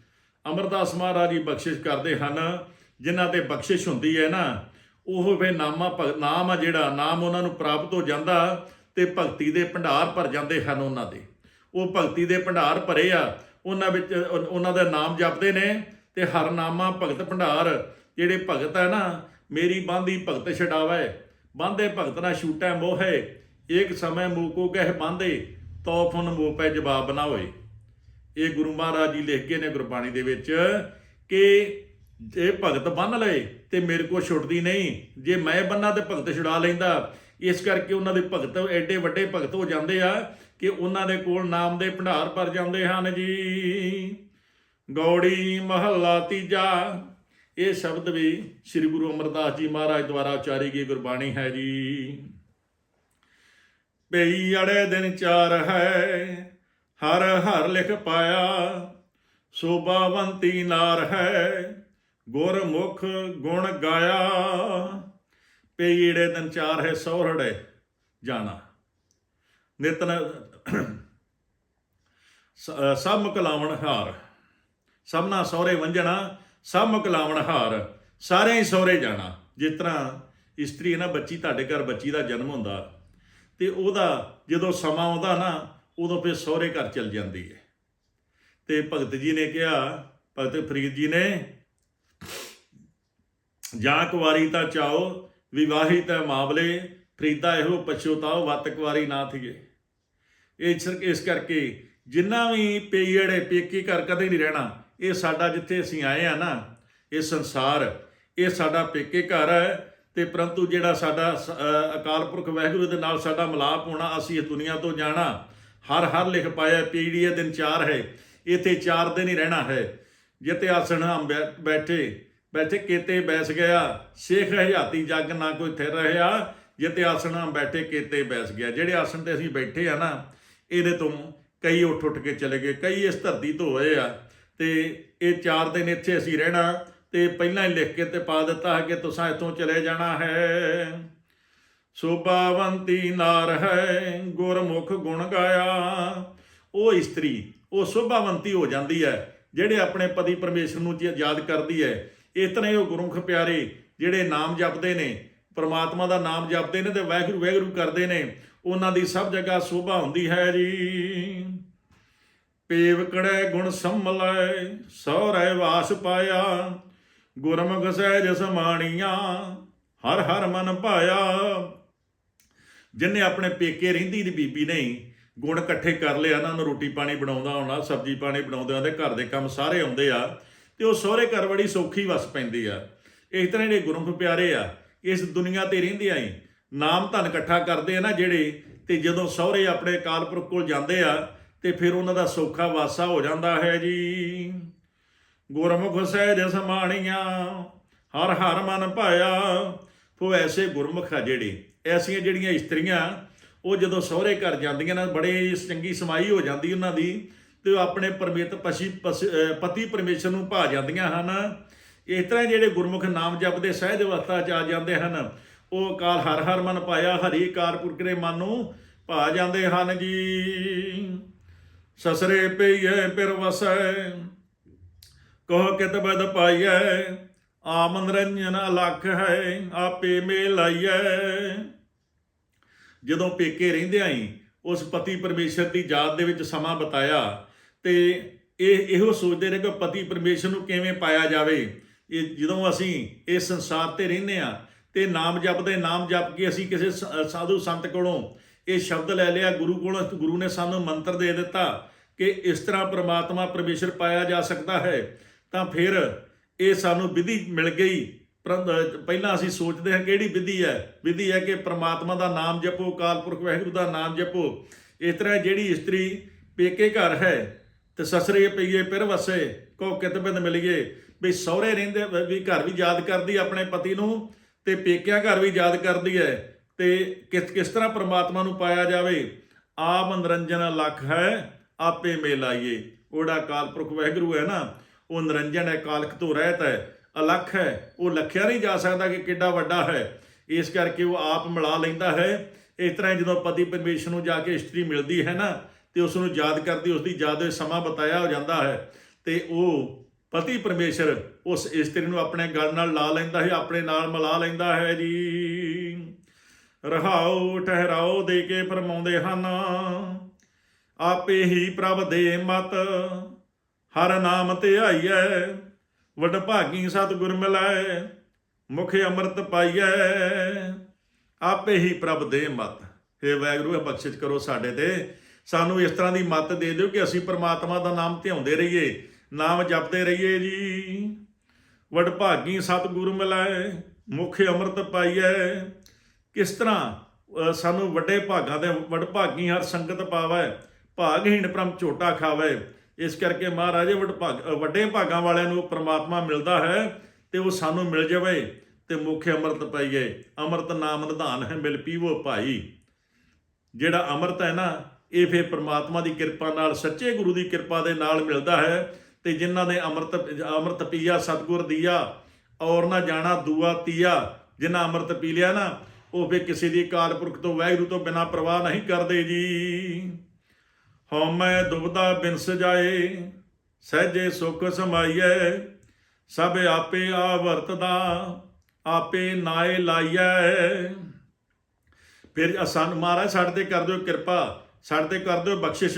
ਅਮਰਦਾਸ ਮਹਾਰਾਜ ਜੀ ਬਖਸ਼ਿਸ਼ ਕਰਦੇ ਹਨ, ਜਿਨ੍ਹਾਂ ਤੇ ਬਖਸ਼ਿਸ਼ ਹੁੰਦੀ ਹੈ ਨਾ ਉਹ ਵੇ ਨਾਮਾ ਭਗ- ਨਾਮ ਆ ਜਿਹੜਾ, ਨਾਮ ਉਹਨਾਂ ਨੂੰ ਪ੍ਰਾਪਤ ਹੋ ਜਾਂਦਾ ਤੇ ਭਗਤੀ ਦੇ ਭੰਡਾਰ ਭਰ ਜਾਂਦੇ ਹਨ ਉਹਨਾਂ ਦੇ। ਉਹ ਭਗਤੀ ਦੇ ਭੰਡਾਰ ਭਰੇ ਆ, ਉਹਨਾਂ ਵਿੱਚ ਉਹਨਾਂ ਦਾ ਨਾਮ ਜਪਦੇ ਨੇ ਤੇ ਹਰ ਨਾਮਾ ਭਗਤ ਭੰਡਾਰ, ਜਿਹੜੇ ਭਗਤ ਹੈ ਨਾ, ਮੇਰੀ ਬਾਂਧੀ ਭਗਤ ਛਡਾਵੇ, ਬਾਂਦੇ ਭਗਤ ਨਾ ਛੂਟੈ ਮੋਹੇ, ਏਕ ਸਮੈ ਮੂਕੋ ਕਹਿ ਬਾਂਦੇ ਤੋ ਫੁਨ ਪੈ ਜਵਾਬ ਨਾ ਹੋਏ। ਇਹ ਗੁਰੂ ਮਹਾਰਾਜ ਜੀ ਲਿਖ ਕੇ ਨੇ ਗੁਰਬਾਣੀ ਦੇ ਵਿੱਚ ਕਿ ਜੇ ਭਗਤ ਬੰਨ ਲਏ ਤੇ ਮੇਰੇ ਕੋ ਛੁੱਟਦੀ ਨਹੀਂ। ਜੇ ਮੈਂ ਬੰਨਾ ਤੇ ਭਗਤ ਛੁਡਾ ਲੈਂਦਾ। ਇਸ ਕਰਕੇ ਉਹਨਾਂ ਦੇ ਭਗਤ ਐਡੇ ਵੱਡੇ ਭਗਤ ਹੋ ਜਾਂਦੇ ਆ ਕਿ ਉਹਨਾਂ ਦੇ ਕੋਲ ਨਾਮ ਦੇ ਭੰਡਾਰ ਭਰ ਜਾਂਦੇ ਹਨ ਜੀ। ਗੌੜੀ ਮਹੱਲਾ ਤੀਜਾ। ਇਹ ਸ਼ਬਦ ਵੀ ਸ੍ਰੀ ਗੁਰੂ ਅਮਰਦਾਸ ਜੀ ਮਹਾਰਾਜ ਦੁਆਰਾ ਉਚਾਰੀ ਗਈ ਗੁਰਬਾਣੀ ਹੈ ਜੀ। ਪਈ ਅੜੇ ਦਿਨ ਚਾਰ ਹੈ, ਹਰ ਹਰ ਲਿਖ ਪਾਇਆ, ਸੋਭਾਵੰਤੀ ਨਾਰ ਹੈ। ਗੁਰਮੁਖ ਗੁਣ ਗਾਇਆ। ਪਈੜੇ ਦਿਨ ਚਾਰ ਹੈ ਸੋਹਰੜੇ ਜਾਣਾ। ਨਿਤਨ ਸ- ਸਭ ਮੁਕਲਾਵਣ ਹਾਰ। ਸਭਨਾ ਸਹੁਰੇ ਵੰਜਣਾ, ਸਭ ਮੁਕਲਾਵਣ ਹਾਰ। ਸਾਰਿਆਂ ਹੀ ਸਹੁਰੇ ਜਾਣਾ। ਜਿਸ ਤਰ੍ਹਾਂ ਇਸਤਰੀ ਨਾ, ਬੱਚੀ ਤੁਹਾਡੇ ਘਰ ਬੱਚੀ ਦਾ ਜਨਮ ਹੁੰਦਾ। ਤੇ ਉਹਦਾ ਜਦੋਂ ਸਮਾਂ ਆਉਂਦਾ ਨਾ, ਉਦੋਂ ਫਿਰ ਸਹੁਰੇ ਘਰ ਚਲ ਜਾਂਦੀ ਹੈ। ਤੇ ਭਗਤ ਜੀ ਨੇ ਕਿਹਾ, ਭਗਤ ਫਰੀਦ ਜੀ ਨੇ ਜਾਂ ਕੁਵਾਰੀ ਤਾਂ ਚਾਓ, ਵਿਵਾਹੀ ਤਾਂ ਮਾਮਲੇ ਫਰੀਦਾ ਇਹੋ ਪਛੋਤਾਓ ਵਤ ਕੁਵਾਰੀ ਨਾ ਥੀਏ। ਇਹ ਸਿਰ ਇਸ ਕਰਕੇ ਜਿੰਨਾ ਵੀ ਪੇਈੜੇ ਪੇਕੀ ਘਰ ਕਦੇ ਨਹੀਂ ਰਹਿਣਾ, ਇਹ ਸਾਡਾ ਜਿੱਥੇ ਅਸੀਂ ਆਏ ਆ ਨਾ, ਇਹ ਸੰਸਾਰ, ਇਹ ਸਾਡਾ ਪੇਕੇ ਘਰ ਹੈ ਤੇ ਪਰੰਤੂ ਜਿਹੜਾ ਸਾਡਾ ਸ- ਅਕਾਲ ਪੁਰਖ ਵਾਹਿਗੁਰੂ ਦੇ ਨਾਲ ਸਾਡਾ ਮਿਲਾਪ ਹੋਣਾ, ਅਸੀਂ ਇਹ ਦੁਨੀਆ ਤੋਂ ਜਾਣਾ, ਹਰ ਹਰ ਲਿਖ ਪਾਇਆ ਪੀੜੀਏ ਦਿਨ ਚਾਰ ਹੈ, ਇੱਥੇ ਚਾਰ ਦਿਨ ਹੀ ਰਹਿਣਾ ਹੈ। ਜਿਤੇ ਆਸਣ ਹਮ ਬੈ- ਬੈਠੇ ਬੈਠੇ ਕੇਤੇ ਬੈਸ ਗਿਆ, ਸ਼ੇਖ ਹਯਾਤੀ ਜੱਗ ਨਾ ਕੋਈ ਥਿਰ ਰਿਹਾ, ਜਿਤੇ ਆਸਣ ਹਮ ਬੈਠੇ ਕੇਤੇ ਬੈਸ ਗਿਆ। ਜਿਹੜੇ ਆਸਣ ਤੇ ਅਸੀਂ ਬੈਠੇ ਆ ਨਾ, ਇਹਦੇ ਤੋਂ ਕਈ ਉੱਠ ਉੱਠ ਕੇ ਚਲੇ ਗਏ, ਕਈ ਇਸ ਧਰਤੀ ਤੋਂ ਹੋਏ ਆ। ਤੇ ਇਹ ਚਾਰ ਦਿਨ ਇੱਥੇ ਅਸੀਂ ਰਹਿਣਾ, ਤੇ ਪਹਿਲਾਂ ਹੀ ਲਿਖ ਕੇ ਤੇ ਪਾ ਦਿੱਤਾ ਹੈ ਕਿ ਤੁਸੀਂ ਇੱਥੋਂ ਚਲੇ ਜਾਣਾ ਹੈ। ਸੋਭਾਵੰਤੀ ਨਾਰ ਹੈ, ਗੁਰਮੁਖ ਗੁਣ ਗਾਇਆ। ਉਹ ਇਸਤਰੀ, ਉਹ ਸੋਭਾਵੰਤੀ ਹੋ ਜਾਂਦੀ ਹੈ, ਜਿਹੜੇ ਆਪਣੇ ਪਤੀ ਪਰਮੇਸ਼ਰ ਨੂੰ ਯਾਦ ਕਰਦੀ ਹੈ। ਇਸ ਤਰ੍ਹਾਂ ਹੀ ਉਹ ਗੁਰਮੁਖ ਪਿਆਰੇ ਜਿਹੜੇ ਨਾਮ ਜਪਦੇ ਨੇ, ਪਰਮਾਤਮਾ ਦਾ ਨਾਮ ਜਪਦੇ ਨੇ ਤੇ ਵਾਹਿਗੁਰੂ ਵਾਹਿਗੁਰੂ ਕਰਦੇ ਨੇ, ਉਹਨਾਂ ਦੀ ਸਭ ਜਗ੍ਹਾ ਸੋਭਾ ਹੁੰਦੀ ਹੈ ਜੀ। ਪੇਵਕੜੈ ਗੁਣ ਸੰਮਲੈ ਸਹੁਰੇ ਵਾਸ ਪਾਇਆ, ਗੁਰਮੁਖ ਸਹਿਜ ਸਮਾਣੀਆਂ, ਹਰ ਹਰ ਮਨ ਭਾਇਆ। ਜਿਨੇ ਆਪਣੇ ਪੇਕੇ ਰਹਿੰਦੀ ਦੀ ਬੀਬੀ ਨਹੀਂ ਗੁਣ ਇਕੱਠੇ ਕਰ ਲਿਆ ਨਾ ਉਹਨੂੰ ਰੋਟੀ ਪਾਣੀ ਬਣਾਉਂਦਾ ਹੋਣਾ, ਸਬਜ਼ੀ ਪਾਣੀ ਬਣਾਉਂਦੇ ਆਉਂਦੇ ਘਰ ਦੇ ਕੰਮ ਸਾਰੇ ਆਉਂਦੇ ਆ। ਤੇ ਉਹ ਸਹੁਰੇ ਘਰ ਬੜੀ ਸੌਖੀ ਵਸ ਪੈਂਦੀ ਆ। ਇਸ ਤਰ੍ਹਾਂ ਜਿਹੜੇ ਗੁਰਮੁਖ ਪਿਆਰੇ ਆ, ਇਸ ਦੁਨੀਆ ਤੇ ਰਹਿੰਦੇ ਆਂ ਨਾਮ ਧਨ ਇਕੱਠਾ ਕਰਦੇ ਆ ਨਾ ਜਿਹੜੇ, ਤੇ ਜਦੋਂ ਸਹੁਰੇ ਆਪਣੇ ਕਾਲਪੁਰਖ ਕੋਲ ਜਾਂਦੇ ਆ, ਤੇ ਫਿਰ ਉਹਨਾਂ ਦਾ ਸੌਖਾ ਵਾਸਾ ਹੋ ਜਾਂਦਾ ਹੈ ਜੀ। ਗੁਰਮੁਖ ਸਹਿਜ ਸਮਾਣੀਆਂ, ਹਰ ਹਰ ਮਨ ਭਾਇਆ ਤੋ ਐਸੇ ਗੁਰਮੁਖ ਆ ਜਿਹੜੇ। ਐਸੀਆਂ ਜਿਹੜੀਆਂ ਇਸਤਰੀਆਂ, ਉਹ ਜਦੋਂ ਸਹੁਰੇ ਘਰ ਜਾਂਦੀਆਂ ਨਾ, ਬੜੇ ਚੰਗੀ ਸਮਾਈ ਹੋ ਜਾਂਦੀ ਉਹਨਾਂ ਦੀ ਤੇ ਉਹ ਆਪਣੇ ਪਰਮੇਤ ਪਸ਼ੀ ਪਸ- ਪਤੀ ਪਰਮੇਸ਼ਰ ਨੂੰ ਭਾ ਜਾਂਦੀਆਂ ਹਨ। ਇਸ ਤਰ੍ਹਾਂ ਜਿਹੜੇ ਗੁਰਮੁਖ ਨਾਮ ਜਪਦੇ ਸਹਿਜ ਅਵਸਥਾ ਚ ਆ ਜਾਂਦੇ ਹਨ, ਉਹ ਕਾਲ ਹਰ ਹਰ ਮਨ ਪਾਇਆ, ਹਰੀ ਕਾਰ ਪੁਰਖਰੇ ਮਨ ਨੂੰ ਭਾ ਜਾਂਦੇ ਹਨ ਜੀ। ਸਸਰੇ ਪਈਏ ਪਿਰ ਵਸੈ, ਕਹ ਕਿਤ ਬਦ ਪਾਈਐ ਆ ਮਨਰੰਜਨ ਅਲਖ ਹੈ, ਆਪੇ ਮੇਲਾਈਐ ਜਦੋਂ ਪੇਕੇ ਰਹਿੰਦੇ ਆਂ ਉਸ ਪਤੀ ਪਰਮੇਸ਼ਰ ਦੀ ਯਾਦ ਦੇ ਵਿੱਚ ਸਮਾਂ ਬਤਾਇਆ ਤੇ ਇਹ ਇਹੋ ਸੋਚਦੇ ਰਹੇ ਕਿ ਪਤੀ ਪਰਮੇਸ਼ਰ ਨੂੰ ਕਿਵੇਂ ਪਾਇਆ ਜਾਵੇ। ਇਹ ਜਦੋਂ ਅਸੀਂ ਇਸ ਸੰਸਾਰ ਤੇ ਰਹਿੰਦੇ ਆ ਤੇ ਨਾਮ ਜਪਦੇ ਨਾਮ ਜਪ ਕੇ ਅਸੀਂ ਕਿਸੇ ਸ- ਸਾਧੂ ਸੰਤ ਕੋਲੋਂ ਇਹ ਸ਼ਬਦ ਲੈ ਲਿਆ, ਗੁਰੂ ਕੋਲੋਂ, ਗੁਰੂ ਨੇ ਸਾਨੂੰ ਮੰਤਰ ਦੇ ਦਿੱਤਾ ਕਿ ਇਸ ਤਰ੍ਹਾਂ ਪ੍ਰਮਾਤਮਾ ਪਰਮੇਸ਼ਰ ਪਾਇਆ ਜਾ ਸਕਦਾ ਹੈ। ਤਾਂ ਫਿਰ ਇਹ ਸਾਨੂੰ ਵਿਧੀ ਮਿਲ ਗਈ। ਪਰ- ਪਹਿਲਾਂ ਅਸੀਂ ਸੋਚਦੇ ਹਾਂ ਕਿਹੜੀ ਵਿਧੀ ਹੈ? ਵਿਧੀ ਹੈ ਕਿ ਪ੍ਰਮਾਤਮਾ ਦਾ ਨਾਮ ਜਪੋ ਅਕਾਲ ਪੁਰਖ ਵਾਹਿਗੁਰੂ ਦਾ ਨਾਮ ਜਪੋ। ਇਸ ਤਰ੍ਹਾਂ ਜਿਹੜੀ ਇਸਤਰੀ ਪੇਕੇ ਘਰ ਹੈ ਤੇ ਸਸਰੇ ਪਈਏ ਪਿਰ ਵਸੇ ਕੋ ਕਿਤਬਿੰਦ ਮਿਲੀਏ। ਵੀ ਸਹੁਰੇ ਰਹਿੰਦੇ, ਵੀ ਘਰ ਵੀ ਯਾਦ ਕਰਦੀ ਆਪਣੇ ਪਤੀ ਨੂੰ, ਤੇ ਪੇਕਿਆਂ ਘਰ ਵੀ ਯਾਦ ਕਰਦੀ ਹੈ ਤੇ ਕਿਸ ਕਿਸ ਤਰ੍ਹਾਂ ਪ੍ਰਮਾਤਮਾ ਨੂੰ ਪਾਇਆ ਜਾਵੇ? ਆਪ ਨਿਰੰਜਨ ਲੱਖ ਹੈ, ਆਪੇ ਮੇਲਾਈਏ ਉਹਦਾ ਅਕਾਲ ਪੁਰਖ ਵਾਹਿਗੁਰੂ ਹੈ ਨਾ, ਉਹ ਨਿਰੰਜਨ ਹੈ ਕਾਲਕ ਤੋਂ ਰਹਿਤ ਹੈ, ਅਲੱਖ ਹੈ। ਉਹ ਲਖਿਆ ਨਹੀਂ ਜਾ ਸਕਦਾ ਕਿ ਕਿੱਡਾ ਵੱਡਾ ਹੈ। ਇਸ ਕਰਕੇ ਉਹ ਆਪ ਮਿਲਾ ਲੈਂਦਾ ਹੈ। ਇਸ ਤਰ੍ਹਾਂ ਹੀ ਜਦੋਂ ਪਤੀ ਪਰਮੇਸ਼ਰ ਨੂੰ ਜਾ ਕੇ ਇਸਤਰੀ ਮਿਲਦੀ ਹੈ ਨਾ ਤੇ ਉਸ ਨੂੰ ਯਾਦ ਕਰਦੀ ਉਸ ਦੀ ਯਾਦ ਵਿੱਚ ਸਮਾਂ ਬਤਾਇਆ ਹੋ ਜਾਂਦਾ ਹੈ ਤੇ ਉਹ ਪਤੀ ਪਰਮੇਸ਼ਰ ਉਸ ਇਸਤਰੀ ਨੂੰ ਆਪਣੇ ਗਲ ਨਾਲ ਲਾ ਲੈਂਦਾ ਹੈ, ਆਪਣੇ ਨਾਲ ਮਿਲਾ ਲੈਂਦਾ ਹੈ ਜੀ। ਰਹਾਉ ਠਹਿਰਾਓ ਦੇ ਕੇ ਫਰਮਾਉਂਦੇ ਹਨ। ਆਪੇ ਹੀ ਪ੍ਰਭ ਦੇ ਮਤ ਹਰ ਨਾਮ ਧਿਆਈਐ ਵਡ ਭਾਗੀ ਸਤਿਗੁਰ ਮਿਲੈ, ਮੁਖ ਅੰਮ੍ਰਿਤ ਪਾਈਐ। ਆਪੇ ਹੀ ਪ੍ਰਭ ਦੇ ਮਤ। हे ਵੈਗੁਰੂ ਇਹ ਬਖਸ਼ਿਸ਼ ਕਰੋ ਸਾਡੇ ਤੇ। ਸਾਨੂੰ ਇਸ ਤਰ੍ਹਾਂ ਦੀ ਮੱਤ ਦੇ ਦਿਓ ਕਿ ਅਸੀਂ ਪ੍ਰਮਾਤਮਾ ਦਾ ਨਾਮ ਧਿਆਉਂਦੇ ਰਹੀਏ, ਨਾਮ ਜਪਦੇ ਰਹੀਏ ਜੀ। ਵਡ ਭਾਗੀ ਸਤਿਗੁਰੂ ਮਿਲਾਏ ਮੁਖ ਅੰਮ੍ਰਿਤ ਪਾਈਐ। ਕਿਸ ਤਰ੍ਹਾਂ ਸਾਨੂੰ ਵੱਡੇ ਭਾਗਾਂ ਦੇ ਵਡ ਭਾਗੀ ਹਰ ਸੰਗਤ ਪਾਵੈ, ਭਾਗਹੀਣ ਪ੍ਰਮ ਝੋਟਾ ਖਾਵੇ। ਇਸ ਕਰਕੇ ਮਹਾਰਾਜੇ ਵੱਡ ਭਾਗ ਵੱਡੇ ਭਾਗਾਂ ਵਾਲਿਆਂ ਨੂੰ ਪ੍ਰਮਾਤਮਾ ਮਿਲਦਾ ਹੈ ਤੇ ਉਹ ਸਾਨੂੰ ਮਿਲ ਜਾਵੇ ਤੇ ਮੁੱਖ ਅੰਮ੍ਰਿਤ ਪਾਈਏ। ਅੰਮ੍ਰਿਤ ਨਾਮ ਨਿਧਾਨ ਹੈ, ਮਿਲ ਪੀਵੋ ਭਾਈ। ਜਿਹੜਾ ਅੰਮ੍ਰਿਤ ਹੈ ਨਾ ਇਹ ਫਿਰ ਪ੍ਰਮਾਤਮਾ ਦੀ ਕਿਰਪਾ ਨਾਲ, ਸੱਚੇ ਗੁਰੂ ਦੀ ਕਿਰਪਾ ਦੇ ਨਾਲ ਮਿਲਦਾ ਹੈ ਤੇ ਜਿਨ੍ਹਾਂ ਨੇ ਅੰਮ੍ਰਿਤ ਅੰਮ੍ਰਿਤ ਪੀਆ ਸਤਗੁਰ ਦੀਆ, ਔਰ ਨਾ ਜਾਣਾ ਦੂਆ ਤੀਆ, ਜਿਨ੍ਹਾਂ ਅੰਮ੍ਰਿਤ ਪੀ ਲਿਆ ਨਾ, ਉਹ ਫਿਰ ਕਿਸੇ ਦੀ ਕਾਲ ਪੁਰਖ ਤੋਂ ਵਾਹਿਗੁਰੂ ਤੋਂ ਬਿਨਾ ਪ੍ਰਵਾਹ ਨਹੀਂ ਕਰਦੇ ਜੀ। ਹਉਮੈ ਦੁਬਦਾ ਬਿਨਸ ਜਾਏ, ਸਹਿਜੇ ਸੁਖ ਸਮਾਈਐ, ਸਭ ਆਪੇ ਆ ਵਰਤਦਾ ਆਪੇ ਨਾਏ ਲਾਈਐ। ਫਿਰ ਸਾਨੂੰ ਮਹਾਰਾਜ, ਸਾਡੇ ਤੇ ਕਰ ਦਿਓ ਕਿਰਪਾ। ਸਾਡੇ ਤੇ ਕਰ ਦਿਓ ਬਖਸ਼ਿਸ਼।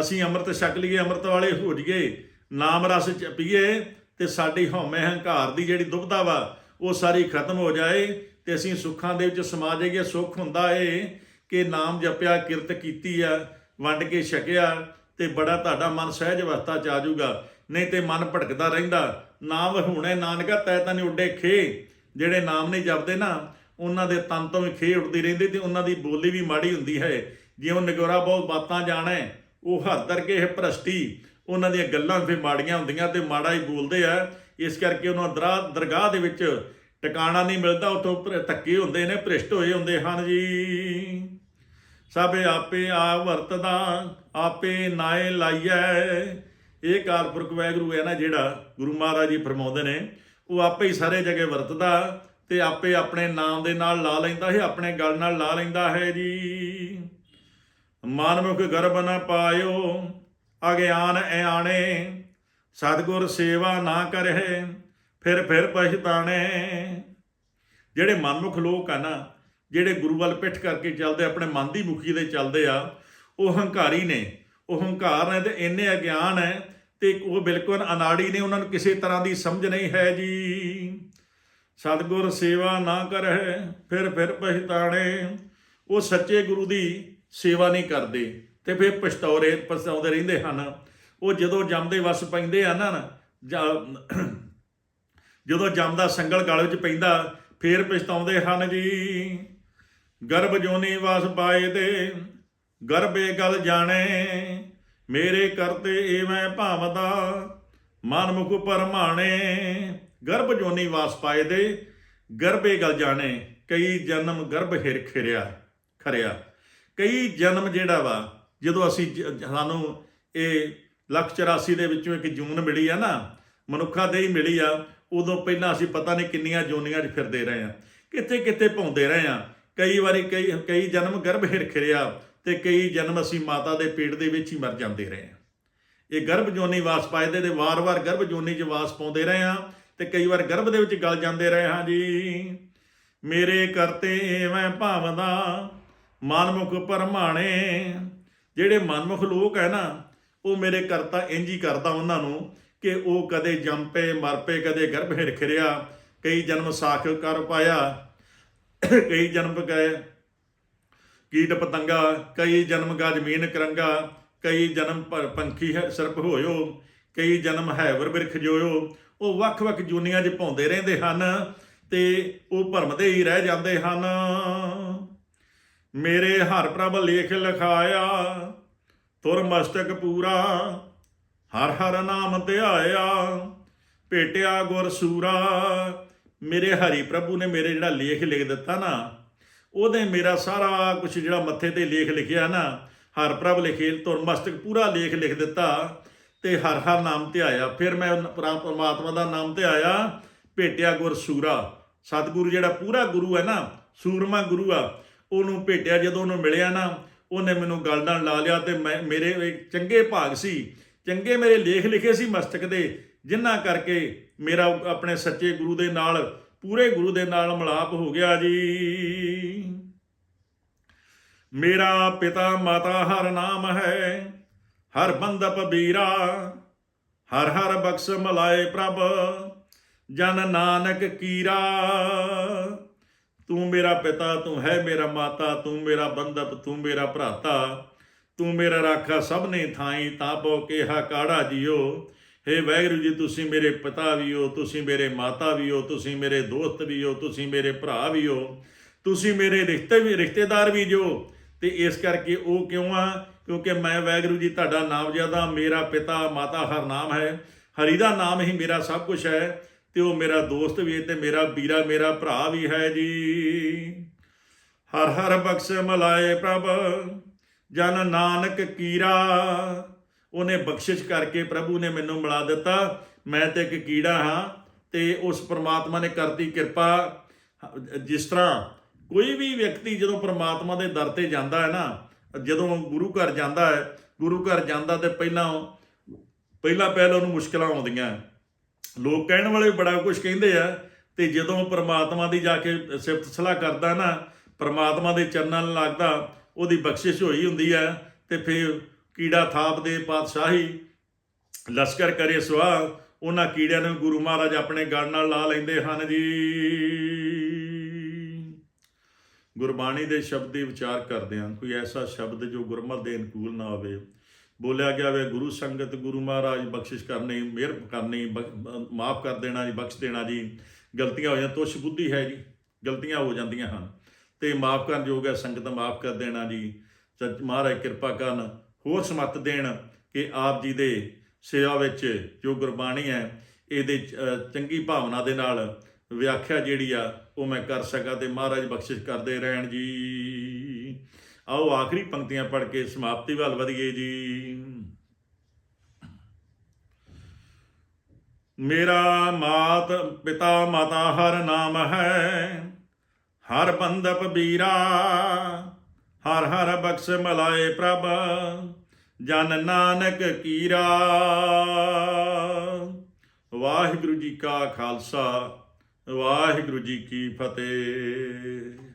ਅਸੀਂ ਅੰਮ੍ਰਿਤ ਛਕ ਲਈਏ, ਅੰਮ੍ਰਿਤ ਵਾਲੇ ਹੋ ਜਾਈਏ। ਨਾਮ ਰਸ ਚ ਪੀਏ ਤੇ ਸਾਡੀ ਹਉਮੈ ਹੰਕਾਰ ਦੀ ਜਿਹੜੀ ਦੁਬਦਾ ਵਾ, ਉਹ ਸਾਰੀ ਖਤਮ ਹੋ ਜਾਏ ਤੇ ਅਸੀਂ ਸੁੱਖਾਂ ਦੇ ਵਿੱਚ ਸਮਾ ਜਾਈਏ ਸੁੱਖ ਹੁੰਦਾ ਏ ਕਿ ਨਾਮ ਜਪਿਆ, ਕਿਰਤ ਕੀਤੀ ਆ, ਵੰਡ ਕੇ ਛਕਿਆ ਤੇ ਬੜਾ ਤੁਹਾਡਾ ਮਨ ਸਹਿਜ ਅਵਸਥਾ ਚ ਆ ਜਾਊਗਾ। ਨਹੀਂ ਤੇ ਮਨ ਭਟਕਦਾ ਰਹਿੰਦਾ। ਨਾਮ ਹੁਣੇ ਨਾਨਕਾ, ਤੈ ਤਾਂ ਨਹੀਂ ਉੱਡੇ ਖੇ। ਜਿਹੜੇ ਨਾਮ ਨਹੀਂ ਜਪਦੇ ਨਾ, ਉਹਨਾਂ ਦੇ ਤਨ ਤੋਂ ਵੀ ਖੇ ਉੱਡਦੀ ਰਹਿੰਦੀ ਤੇ ਉਹਨਾਂ ਦੀ ਬੋਲੀ ਵੀ ਮਾੜੀ ਹੁੰਦੀ ਹੈ। ਜਿਉਂ ਨਗੋਰਾ ਬਹੁਤ ਬਾਤਾਂ ਜਾਣੈ, ਉਹ ਹਰ ਦਰ ਕੇ ਭ੍ਰਸ਼ਟੀ, ਉਹਨਾਂ ਦੀਆਂ ਗੱਲਾਂ ਵੀ ਮਾੜੀਆਂ ਹੁੰਦੀਆਂ ਤੇ ਮਾੜਾ ਹੀ ਬੋਲਦੇ ਆ। ਇਸ ਕਰਕੇ ਉਹਨਾਂ ਦਰਾ, ਦਰਗਾਹ ਦੇ ਵਿੱਚ ਟਿਕਾਣਾ ਨਹੀਂ ਮਿਲਦਾ ਉਤੋਂ ਧੱਕੇ ਹੁੰਦੇ ਨੇ, ਭ੍ਰਿਸ਼ਟ ਹੋਏ ਹੁੰਦੇ ਹਨ ਜੀ। ਸਭ ਆਪੇ ਆ ਵਰਤਦਾ, ਆਪੇ ਨਾਏ ਲਾਈਐ। ਇਹ ਕਾਲਪੁਰਖ ਵਾਹਿਗੁਰੂ ਹੈ ਨਾ ਜਿਹੜਾ ਗੁਰੂ ਮਹਾਰਾਜ ਜੀ ਫਰਮਾਉਂਦੇ ਨੇ, ਉਹ ਆਪੇ ਹੀ ਸਾਰੇ ਜਗ੍ਹਾ ਵਰਤਦਾ ਤੇ ਆਪੇ ਆਪਣੇ ਨਾਮ ਦੇ ਨਾਲ ਲਾ ਲੈਂਦਾ ਹੈ, ਆਪਣੇ ਗਲ ਨਾਲ ਲਾ ਲੈਂਦਾ ਹੈ ਜੀ। ਮਾਨਮੁਖ ਗਰਭ ਨ ਪਾਇਓ, ਅਗਿਆਨ ਐਆਣੇ ਸਤਗੁਰ ਸੇਵਾ ਨਾ ਕਰਹਿ, ਫਿਰ ਫਿਰ ਪਛਤਾਣੇ। ਜਿਹੜੇ ਮਨਮੁਖ ਲੋਕ ਆ ਨਾ, ਜਿਹੜੇ ਗੁਰੂ ਵੱਲ ਪਿੱਠ ਕਰਕੇ ਚੱਲਦੇ, ਆਪਣੇ ਮਨ ਦੀ ਮੁਖੀ ਦੇ ਚੱਲਦੇ ਆ, ਉਹ ਹੰਕਾਰੀ ਨੇ, ਉਹ ਹੰਕਾਰ ਨੇ ਤੇ ਇੰਨੇ ਅਗਿਆਨ ਹੈ ਤੇ ਉਹ ਬਿਲਕੁਲ ਅਨਾੜੀ ਨੇ, ਉਹਨਾਂ ਨੂੰ ਕਿਸੇ ਤਰ੍ਹਾਂ ਦੀ ਸਮਝ ਨਹੀਂ ਹੈ ਜੀ। ਸਤਗੁਰ ਸੇਵਾ ਨਾ ਕਰਹਿ, ਫਿਰ ਫਿਰ ਪਛਤਾਣੇ। ਉਹ ਸੱਚੇ ਗੁਰੂ ਦੀ ਸੇਵਾ ਨਹੀਂ ਕਰਦੇ ਤੇ ਫਿਰ ਪਛਤੌਰੇ ਪਛਤਾਉਂਦੇ ਰਹਿੰਦੇ ਹਨ। ਉਹ ਜਦੋਂ ਜੰਮਦੇ ਵਸ ਪੈਂਦੇ ਆ ਨਾ ਜਦੋਂ ਜੰਮਦਾ ਸੰਗਲ ਗਲ ਵਿੱਚ ਪੈਂਦਾ, ਫੇਰ ਪਛਤਾਉਂਦੇ ਹਨ ਜੀ। ਗਰਭ ਜੋਨੀ ਵਾਸ ਪਾਏ ਦੇ ਗਰਭੇ ਗਲ ਜਾਣੇ, ਮੇਰੇ ਕਰਤੇ ਏਵੇਂ ਭਾਵਦਾ ਮਨ ਮੁਖ ਪਰਮਾਣੇ ਗਰਭ ਜੋਨੀ ਵਾਸ ਪਾਏ ਦੇ ਗਰਭੇ ਗਲ ਜਾਣੇ, ਕਈ ਜਨਮ ਗਰਭ ਹਿਰ ਖਿਰਿਆ, ਖਰਿਆ। ਕਈ ਜਨਮ ਜਿਹੜਾ ਵਾ, ਜਦੋਂ ਅਸੀਂ ਜ- ਸਾਨੂੰ ਇਹ ਲੱਖ 84 ਦੇ ਵਿੱਚੋਂ ਇੱਕ ਜੂਨ ਮਿਲੀ ਆ ਨਾ, ਮਨੁੱਖਾਂ ਦੇ ਹੀ ਮਿਲੀ ਆ, ਉਦੋਂ ਪਹਿਲਾਂ ਅਸੀਂ ਪਤਾ ਨਹੀਂ ਕਿੰਨੀਆਂ ਜੋਨੀਆਂ 'ਚ ਫਿਰਦੇ ਰਹੇ ਆ। ਕਿੱਥੇ ਕਿੱਥੇ ਭੌਂਦੇ ਰਹੇ ਆ। ਕਈ ਵਾਰੀ ਕਈ ਕਈ ਜਨਮ ਗਰਭ ਹਿਰ ਖਿਰਿਆ ਤੇ ਕਈ ਜਨਮ ਅਸੀਂ ਮਾਤਾ ਦੇ ਪੇਟ ਦੇ ਵਿੱਚ ਹੀ ਮਰ ਜਾਂਦੇ ਰਹੇ ਆ। ਇਹ ਗਰਭ ਜੋਨੀ ਵਾਸ ਪਾਇਦੇ ਤੇ ਵਾਰ-ਵਾਰ ਗਰਭ ਜੋਨੀ 'ਚ ਵਾਸ ਪਾਉਂਦੇ ਰਹੇ ਆ ਤੇ ਕਈ ਵਾਰ ਗਰਭ ਦੇ ਵਿੱਚ ਗਲ ਜਾਂਦੇ ਰਹੇ ਹਾਂ ਜੀ। ਮੇਰੇ ਕਰਤੇ ਐਵੇਂ ਭਾਵਦਾ ਮਨਮੁਖ ਪਰਮਾਣੇ। ਜਿਹੜੇ ਮਨਮੁਖ ਲੋਕ ਹੈ ਨਾ, ਉਹ ਮੇਰੇ ਕਰਤਾ ਇੰਜ ਹੀ ਕਰਦਾ ਉਹਨਾਂ ਨੂੰ ਕਿ ਉਹ ਕਦੇ ਜੰਪੇ ਪਏ ਮਰ ਪਏ ਕਦੇ ਗਰਭ ਹਿਰ ਖਿਰਿਆ, ਕਈ ਜਨਮ ਸਾਖ ਕਰ ਪਾਇਆ, ਕਈ ਜਨਮ ਗਏ, ਕੀਟ ਪਤੰਗਾ, ਕਈ ਜਨਮ ਗਾ ਜ਼ਮੀਨ ਕਰੰਗਾ, ਕਈ ਜਨਮ ਪ- ਪੰਖੀ ਹੈ ਸਰਪ ਹੋਇਓ, ਕਈ ਜਨਮ ਹੈਵਰ ਬਿਰਖ ਜੋਇਓ, ਉਹ ਵੱਖ-ਵੱਖ ਜੂਨੀਆਂ 'ਚ ਪਾਉਂਦੇ ਰਹਿੰਦੇ ਹਨ ਤੇ ਉਹ ਭਰਮ ਭਰਮਦੇ ਹੀ ਰਹਿ ਜਾਂਦੇ ਹਨ। ਮੇਰੇ ਹਰ ਪ੍ਰਭ ਲੇਖ ਲਿਖਾਇਆ, ਤੁਰ ਮਸਤਕ ਪੂਰਾ, ਹਰ ਹਰ ਨਾਮ ਧਿਆਇਆ, ਭੇਟਿਆ ਗੁਰ ਸੂਰਾ। ਮੇਰੇ ਹਰੀ ਪ੍ਰਭੂ ਨੇ ਮੇਰੇ ਜਿਹੜਾ ਲੇਖ ਲਿਖ ਦਿੱਤਾ ਨਾ, ਉਹਦੇ ਮੇਰਾ ਸਾਰਾ ਕੁਝ ਜਿਹੜਾ ਮੱਥੇ ਤੇ ਲੇਖ ਲਿਖਿਆ ਨਾ, ਹਰ ਪ੍ਰਭ ਲਿਖੇ ਤੁਰ ਮਸਤਕ ਪੂਰਾ ਲੇਖ ਲਿਖ ਦਿੱਤਾ ਤੇ ਹਰ ਹਰ ਨਾਮ ਤੇ ਆਇਆ ਫਿਰ ਮੈਂ ਪਰਮਾਤਮਾ ਦਾ ਨਾਮ ਤੇ ਆਇਆ ਭੇਟਿਆ ਗੁਰ ਸੂਰਾ। ਸਤਿਗੁਰੂ ਜਿਹੜਾ ਪੂਰਾ ਗੁਰੂ ਹੈ ਨਾ, ਸੂਰਮਾ ਗੁਰੂ ਆ। ਉਹਨੂੰ ਭੇਟਿਆ ਜਦੋਂ ਉਹਨੂੰ ਮਿਲਿਆ ਨਾ, ਉਹਨੇ ਮੈਨੂੰ ਗੱਲ ਨਾਲ ਲਾ ਲਿਆ ਤੇ ਮੈਂ, ਮੇਰੇ ਇੱਕ ਚੰਗੇ ਭਾਗ ਸੀ। ਚੰਗੇ ਮੇਰੇ ਲੇਖ ਲਿਖੇ ਸੀ ਮਸਤਕ ਦੇ ਜਿਨ੍ਹਾਂ ਕਰਕੇ ਮੇਰਾ ਆਪਣੇ ਸੱਚੇ ਗੁਰੂ ਦੇ ਨਾਲ, ਪੂਰੇ ਗੁਰੂ ਦੇ ਨਾਲ ਮਿਲਾਪ ਹੋ ਗਿਆ ਜੀ। ਮੇਰਾ ਪਿਤਾ ਮਾਤਾ ਹਰ ਨਾਮ ਹੈ, ਹਰ ਬੰਦਪ ਬੀਰਾ ਹਰ ਹਰ ਬਖਸ਼ ਮਲਾਏ ਪ੍ਰਭ, ਜਨ ਨਾਨਕ ਕੀਰਾ। ਤੂੰ ਮੇਰਾ ਪਿਤਾ, ਤੂੰ ਹੈ ਮੇਰਾ ਮਾਤਾ, ਤੂੰ ਮੇਰਾ ਬੰਦਪ ਤੂੰ ਮੇਰਾ ਭਰਾਤਾ, ਤੂੰ ਮੇਰਾ ਰਾਖਾ ਸਭ ਨੇ ਥਾਈ ਤਾਪੋ ਕਿਹਾ ਕਾੜਾ ਜੀਓ। ਹੇ ਵਾਹਿਗੁਰੂ ਜੀ, ਤੁਸੀਂ ਮੇਰੇ ਪਿਤਾ ਵੀ ਹੋ, ਤੁਸੀਂ ਮੇਰੇ ਮਾਤਾ ਵੀ ਹੋ, ਤੁਸੀਂ ਮੇਰੇ ਦੋਸਤ ਵੀ ਹੋ, ਤੁਸੀਂ ਮੇਰੇ ਭਰਾ ਵੀ ਹੋ, ਤੁਸੀਂ ਮੇਰੇ ਰਿਸ਼ਤੇ ਵੀ, ਰਿਸ਼ਤੇਦਾਰ ਵੀ ਜੋ। ਤੇ ਇਸ ਕਰਕੇ ਉਹ ਕਿਉਂ ਆ? ਕਿਉਂਕਿ ਮੈਂ ਵਾਹਿਗੁਰੂ ਜੀ, ਤੁਹਾਡਾ ਨਾਮ ਜ਼ਿਆਦਾ ਮੇਰਾ ਪਿਤਾ, ਮਾਤਾ ਹਰ ਨਾਮ ਹੈ। ਹਰੀ ਦਾ ਨਾਮ ਹੀ ਮੇਰਾ ਸਭ ਕੁਝ ਹੈ। ਤੇ ਉਹ ਮੇਰਾ ਦੋਸਤ ਵੀ ਹੈ ਤੇ ਮੇਰਾ ਵੀਰਾ, ਮੇਰਾ ਭਰਾ ਵੀ ਹੈ ਜੀ। ਹਰ ਹਰ ਬਖਸ਼ ਮਲਾਏ ਪ੍ਰਭ, ਜਨ ਨਾਨਕ ਕੀਰਾ। ਉਹਨੇ ਬਖਸ਼ਿਸ਼ ਕਰਕੇ ਪ੍ਰਭੂ ਨੇ ਮੈਨੂੰ ਮਿਲਾ ਦਿੱਤਾ। ਮੈਂ ਤੇ ਇੱਕ ਕੀੜਾ ਹਾਂ ਤੇ ਉਸ ਪ੍ਰਮਾਤਮਾ ਨੇ ਕਰਤੀ ਕਿਰਪਾ। ਜਿਸ ਤਰ੍ਹਾਂ ਕੋਈ ਵੀ ਵਿਅਕਤੀ ਜਦੋਂ ਪ੍ਰਮਾਤਮਾ ਦੇ ਦਰ ਤੇ ਜਾਂਦਾ ਹੈ ਨਾ, ਜਦੋਂ ਗੁਰੂ ਘਰ ਜਾਂਦਾ ਹੈ, ਗੁਰੂ ਘਰ ਜਾਂਦਾ ਤੇ ਪਹਿਲਾਂ ਪਹਿਲਾਂ ਪਹਿਲਾਂ ਉਹਨੂੰ ਮੁਸ਼ਕਲਾਂ ਆਉਂਦੀਆਂ। ਲੋਕ ਕਹਿਣ ਵਾਲੇ ਬੜਾ ਕੁਝ ਕਹਿੰਦੇ ਆ, ਤੇ ਜਦੋਂ ਪ੍ਰਮਾਤਮਾ ਦੀ ਜਾ ਕੇ ਸਿਫਤ ਸਲਾਹ ਕਰਦਾ ਨਾ, ਪ੍ਰਮਾਤਮਾ ਦੇ ਚਰਨਾਂ ਨਾਲ ਲੱਗਦਾ, ਉਹਦੀ ਬਖਸ਼ਿਸ਼ ਹੋਈ ਹੁੰਦੀ ਹੈ ਤੇ ਫਿਰ ਕੀੜਾ ਥਾਪ ਦੇ ਪਾਤਸ਼ਾਹੀ ਲਸ਼ਕਰ ਕਰੇ ਸਵਾਹ ਉਹਨਾਂ ਕੀੜਿਆਂ ਨੂੰ ਗੁਰੂ ਮਹਾਰਾਜ ਆਪਣੇ ਗੜ ਨਾਲ ਲਾ ਲੈਂਦੇ ਹਨ ਜੀ। ਗੁਰਬਾਣੀ ਦੇ ਸ਼ਬਦ ਦੀ ਵਿਚਾਰ ਕਰਦੇ ਹਾਂ, ਕੋਈ ਐਸਾ ਸ਼ਬਦ ਜੋ ਗੁਰਮਤ ਦੇ ਅਨੁਕੂਲ ਨਾ ਹੋਵੇ। ਬੋਲਿਆ ਗਿਆ ਵੇ, ਗੁਰੂ ਸੰਗਤ, ਗੁਰੂ ਮਹਾਰਾਜ ਬਖਸ਼ਿਸ਼ ਕਰਨੀ, ਮਿਹਰ ਕਰਨੀ ਮਾਫ ਕਰ ਦੇਣਾ ਜੀ, ਬਖਸ਼ ਦੇਣਾ ਜੀ। ਗਲਤੀਆਂ ਹੋ ਜਾਂ ਤੁਸ਼ ਬੁੱਧੀ ਹੈ ਜੀ, ਗਲਤੀਆਂ ਹੋ ਜਾਂਦੀਆਂ ਹਨ। ਤੇ ਮਾਫ ਕਰਨ ਯੋਗ ਹੈ, ਸੰਗਤ ਮਾਫ ਕਰ ਦੇਣਾ ਜੀ। ਸੱਚ ਮਹਾਰਾਜ ਕਿਰਪਾ ਕਰਨ, ਹੋਰ ਸਮੱਤ ਦੇਣ ਕਿ ਆਪ ਜੀ ਦੇ ਸੇਵਾ ਵਿੱਚ ਜੋ ਗੁਰਬਾਣੀ ਹੈ, ਇਹਦੇ ਚੰਗੀ ਭਾਵਨਾ ਦੇ ਨਾਲ ਵਿਆਖਿਆ ਜਿਹੜੀ ਆ, ਉਹ ਮੈਂ ਕਰ ਸਕਾਂ ਤੇ ਮਹਾਰਾਜ ਬਖਸ਼ਿਸ਼ ਕਰਦੇ ਰਹਿਣ ਜੀ। ਆਓ ਆਖਰੀ ਪੰਕਤੀਆਂ ਪੜ੍ਹ ਕੇ ਸਮਾਪਤੀ ਵੱਲ ਵਧੀਏ ਜੀ। ਮੇਰਾ ਮਾਤ ਪਿਤਾ ਮਾਤਾ ਹਰ ਨਾਮ ਹੈ, ਹਰ ਬੰਦਪ ਬੀਰਾ ਹਰ ਹਰ ਬਖਸ਼ ਮਲਾਏ ਪ੍ਰਭ, ਜਨ ਨਾਨਕ ਕੀਰਾ। ਵਾਹਿਗੁਰੂ ਜੀ ਕਾ ਖਾਲਸਾ, ਵਾਹਿਗੁਰੂ ਜੀ ਕੀ ਫਤਿਹ।